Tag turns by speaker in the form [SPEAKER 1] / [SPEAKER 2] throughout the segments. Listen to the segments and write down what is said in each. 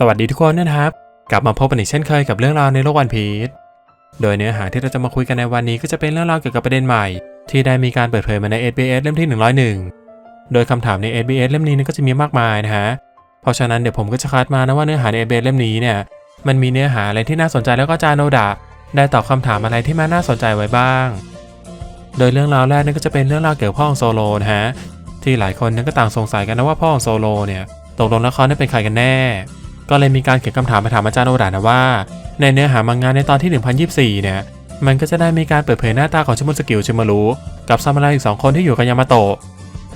[SPEAKER 1] สวัสดีทุกคนนะครับ กลับมาพบกันอีกเช่นเคยกับเรื่องราวในโลกวันพีชโดยเนื้อหาที่เราจะมาคุยกันในวันนี้ก็จะเป็นเรื่องราวเกี่ยวกับประเด็นใหม่ ที่ได้มีการเปิดเผยมาใน SBS เล่มที่ 101 โดยคำถามใน SBS เล่มนี้ก็จะมีมากมายนะฮะเพราะฉะนั้นเดี๋ยวผมก็จะคัดมานะว่าเนื้อหาใน SBS เล่มนี้เนี่ยมันมีเนื้อหาอะไรที่น่าสนใจแล้วก็จานโนดะได้ตอบคำถามอะไรที่มันน่าสนใจไว้บ้าง โดยเรื่องราวแรกนั่นก็จะเป็นเรื่องราวเกี่ยวกับพ่อของโซโลนะฮะที่หลายคนนั้นก็ต่างสงสัยกันนะว่าพ่อของโซโลเนี่ยตกลงแล้วเขาเนี่ยเป็นใครกันแน่ ก็เลยมีการเขียนคำถามไปถามอาจารย์โอดานะว่า ในเนื้อหามังงานในตอนที่ 1024 เนี่ยมันก็จะได้มีการเปิดเผยหน้าตาของชิมุสกิวชิมารุกับซามูไรอีกสองคนที่อยู่กับยามาโตะ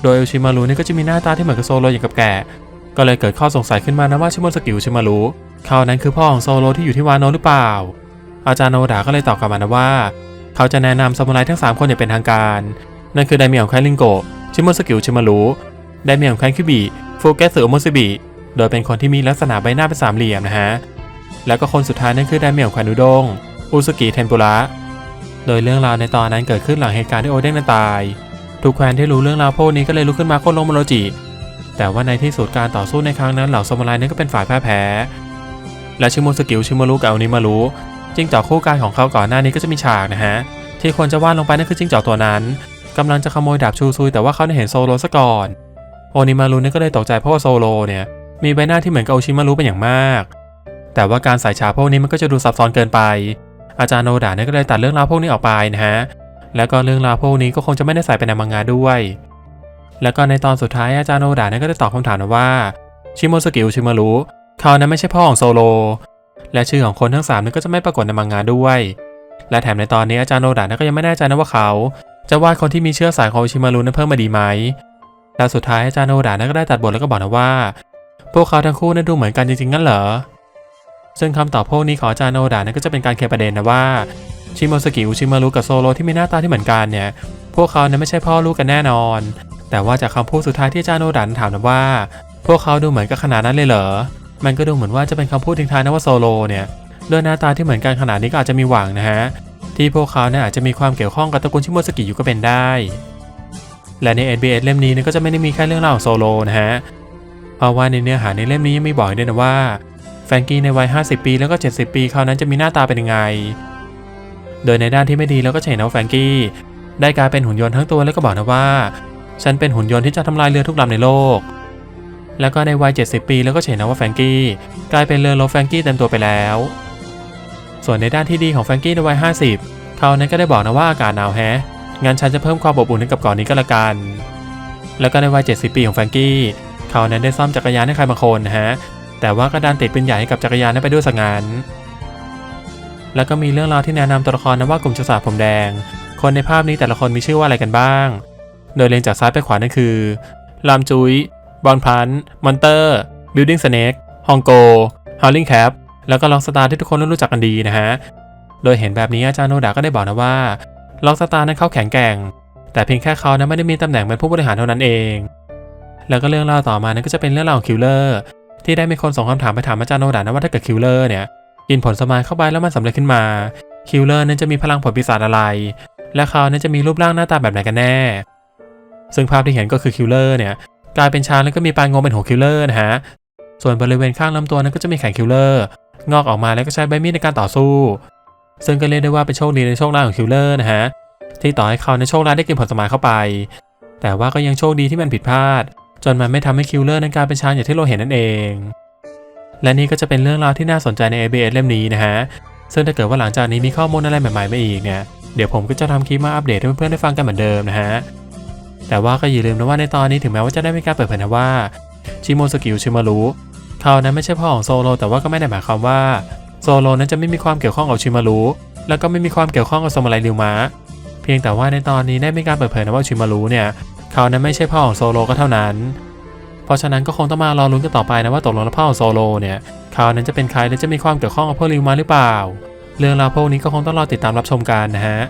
[SPEAKER 1] โดยชิมารุนี่ก็จะมีหน้าตาที่เหมือนกับโซโลอย่างกับแกะก็เลยเกิดข้อสงสัยขึ้นมานะว่าชิมุสกิวชิมารุเขานั้นคือพ่อของโซโลที่อยู่ที่วานโนหรือเปล่า อาจารย์โอดาก็เลยตอบกลับมานะว่า เขาจะแนะนำซามูไรทั้ง 3 คนอย่างเป็นทางการ นั่นคือไดเมียของแคลิงโกชิมุสกิวชิมารุไดเมียของแคนคิบิฟูเกสึโอโมซิบิ โดยเป็นคนที่มีลักษณะใบหน้าเป็นสามเหลี่ยมนะฮะ แล้วก็คนสุดท้ายนั่นคือไดเมียของแควนอุดง อุสกิเทนปุระ โดยเรื่องราวในตอนนั้นเกิดขึ้นหลังเหตุการณ์ที่โอเด้งนั้นตาย ทุกแคว้นที่รู้เรื่องราวพวกนี้ก็เลยลุกขึ้นมาโค่นล้มโมโรจิ แต่ว่าในที่สุดการต่อสู้ในครั้งนั้นเหล่าซามูไรนั้นก็เป็นฝ่ายพ่ายแพ้ และชิโมสกิวชิโมรุกับอนิมารุจิ้งจอกคู่กายของเขาก่อนหน้านี้ก็จะมีฉากนะฮะ ที่ควรจะวาดลงไปนั่นคือจิ้งจอกตัวนั้นกำลังจะขโมยดาบชูซุยแต่ว่าเขาได้เห็นโซโลซะก่อน โอนิมารุนี่ก็เลยตกใจเพราะว่าโซโลเนี่ย มีใบหน้าที่เหมือนกับโอชิมารุเป็นอย่างมาก แต่ว่าการใส่ฉากพวกนี้มันก็จะดูซับซ้อนเกินไป อาจารย์โนดาเนี่ยก็เลยตัดเรื่องราวพวกนี้ออกไปนะฮะ แล้วก็เรื่องราวพวกนี้ก็คงจะไม่ได้ใส่ไปในมังงะด้วย แล้วก็ในตอนสุดท้ายอาจารย์โนดาเนี่ยก็ได้ตอบคำถามว่า ชิโมสกิวชิมารุเขานั้นไม่ใช่พ่อของโซโล และชื่อของคนทั้งสามนี่ก็จะไม่ปรากฏในมังงะด้วย และแถมในตอนนี้อาจารย์โนดาเนี่ยก็ยังไม่แน่ใจนะว่าเขา จะวาดคนที่มีเชื้อสายของโอชิมารุนั้นเพิ่มมาดีไหม แล้วสุดท้ายอาจารย์โนดาก็ได้ตัดบทแล้วก็บอกนะว่า พวกเขาทั้งคู่นั้นดูเหมือนกันจริงๆงั้นเหรอ ซึ่งคำตอบพวกนี้ของอาจารย์โนดานั้นก็จะเป็นการเคลียร์ประเด็นนะว่าชิโมสกิอุชิมารุกับโซโลที่มีหน้าตาที่เหมือนกันเนี่ย พวกเขานั้นไม่ใช่พ่อลูกกันแน่นอน แต่ว่าจากคำพูดสุดท้ายที่อาจารย์โนดานั้นถามนะว่า พวกเขาดูเหมือนกันขนาดนั้นเลยเหรอ มันก็ดูเหมือนว่าจะเป็นคำพูดทิ้งท้ายนะว่าโซโลเนี่ยด้วยหน้าตาที่เหมือนกันขนาดนี้ก็อาจจะมีหวังนะฮะ ที่พวกเขาเนี่ยอาจจะมีความเกี่ยวข้องกับตระกูลชิโมสกิอยู่ก็เป็นได้ และใน SBS เล่มนี้เนี่ยก็จะไม่ได้มีแค่เรื่องราวของโซโลนะฮะ ว่าในเนื้อหาในเล่มนี้ยังไมีบอกด้วยนะว่าแฟรงกี้ในวัย 50 ปีแล้วก็ 70 ปีเขานั้นจะมีหน้าตาเป็นยังไง โดยในด้านที่ไม่ดีแล้วก็เห็นว่าแฟรงกี้ได้กลายเป็นหุ่นยนต์ทั้งตัวแล้วก็บอกนะว่า ฉันเป็นหุ่นยนต์ที่จะทำลายเรือทุกลำในโลก แล้วก็ในวัย 70 ปีแล้วก็เห็นนะว่าแฟรงกี้กลายเป็นเรือรบแฟรงกี้เต็มตัวไปแล้ว ส่วนในด้านที่ดีของแฟรงกี้ในวัย 50 เขานั้นก็ได้บอกนะว่าอากาศหนาวแฮะงั้นฉันจะเพิ่มความอบอุ่นให้กับเก่อนนี้ก็แล้วกัน แล้วก็ในวัย 70 ปีของแฟรงกี้ เขานั้นได้ซ่อมจักรยานให้ใครบางคนนะฮะ แต่ว่าก็ดันติดเปืนใหญ่ให้กับจักรยานนั้นไปด้วยสังงาน แล้วก็มีเรื่องราวที่แนะนำตัวละครนะว่ากลุ่มชสาผมแดง คนในภาพนี้แต่ละคนมีชื่อว่าอะไรกันบ้าง โดยเรียงจากซ้ายไปขวานั่นคือ ลามจุยบอลพันมอนเตอร์ บิลดิ้งสเน็กฮองโกฮาวลิงแคปแล้วก็ล็อกสตาร์ที่ทุกคนรู้จักกันดีนะฮะ โดยเห็นแบบนี้อาจารย์โนดาก็ได้บอกนะว่าล็อกสตาร์นั้นเขาแข็งแกร่ง แต่เพียงแค่เขานั้นไม่ได้มีตำแหน่งเป็นผู้บริหารเท่านั้นเอง แล้วก็เรื่องราวต่อมานั้นก็จะเป็นเรื่องราวของคิลเลอร์ที่ได้มีคนส่งคำถามไปถามอาจารย์โนดานะว่าถ้าเกิดคิลเลอร์เนี่ยกินผลสมายเข้าไปแล้วมันสำเร็จขึ้นมาคิลเลอร์นั้นจะมีพลังผลปีศาจอะไร และเขานั้นจะมีรูปร่างหน้าตาแบบไหนกันแน่ ซึ่งภาพที่เห็นก็คือคิลเลอร์เนี่ยกลายเป็นช้างแล้วก็มีปลายงวเป็นหัวคิลเลอร์นะฮะส่วนบริเวณข้างลำตัวนั้นก็จะมีแขนคิลเลอร์งอกออกมาแล้วก็ใช้ใบมีดในการต่อสู้ ซึ่งก็เรียกได้ว่าเป็นโชคดีในโชคร้ายของคิลเลอร์นะฮะที่ต่อให้เขาในโชคร้ายได้กินผลสมายเข้าไป แต่ว่าก็ยังโชคดีที่มันผิดพลาด จนมันไม่ทำให้คิลเลอร์นั้นกลายเป็นช้างอย่างที่เราเห็นนั่นเอง และนี่ก็จะเป็นเรื่องราวที่น่าสนใจใน ABS เล่มนี้นะฮะ ซึ่งถ้าเกิดว่าหลังจากนี้มีข้อมูลอะไรใหม่ๆมาอีกเนี่ย เดี๋ยวผมก็จะทำคลิปมาอัปเดตให้เพื่อนๆได้ฟังกันเหมือนเดิมนะฮะ แต่ว่าก็อย่าลืมนะว่าในตอนนี้ถึงแม้ว่าจะได้มีการเปิดเผยนะว่าชิโมสกิวชิมารุเขานั้นไม่ใช่พ่อของโซโลแต่ว่าก็ไม่ได้หมายความว่าโซโลนั้นจะไม่มีความเกี่ยวข้องกับชิมารุแล้วก็ไม่มีความเกี่ยวข้องกับสมุไรริวมะเพียงแต่ว่าในตอนนี้ได้มีการเปิดเผยนะว่าชิมารุเนี่ย เขานั้นไม่ใช่พ่อของโซโลก็เท่านั้น เพราะฉะนั้นก็คงต้องมารอลุ้นกันต่อไปนะว่าตกลงแล้วพ่อของโซโลเนี่ยเขานั้นจะเป็นใครและจะมีความเกี่ยวข้องกับพวกริวมะหรือเปล่า เรื่องราวพวกนี้ก็คงต้องรอติดตามรับชมกันนะฮะ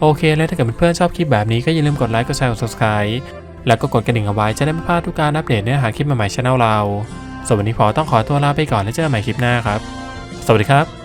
[SPEAKER 1] โอเค แล้วถ้าเกิดเพื่อนๆชอบคลิปแบบนี้ก็อย่าลืมกดไลค์กดแชร์กด subscribe แล้วก็กดกระดิ่งเอาไว้จะได้ไม่พลาดทุกการอัปเดตเนื้อหาคลิปใหม่ๆช่องเราส่วนวันนี้พอต้องขอตัวลาไปก่อนแล้วเจอกันใหม่คลิปหน้าครับ สวัสดีครับ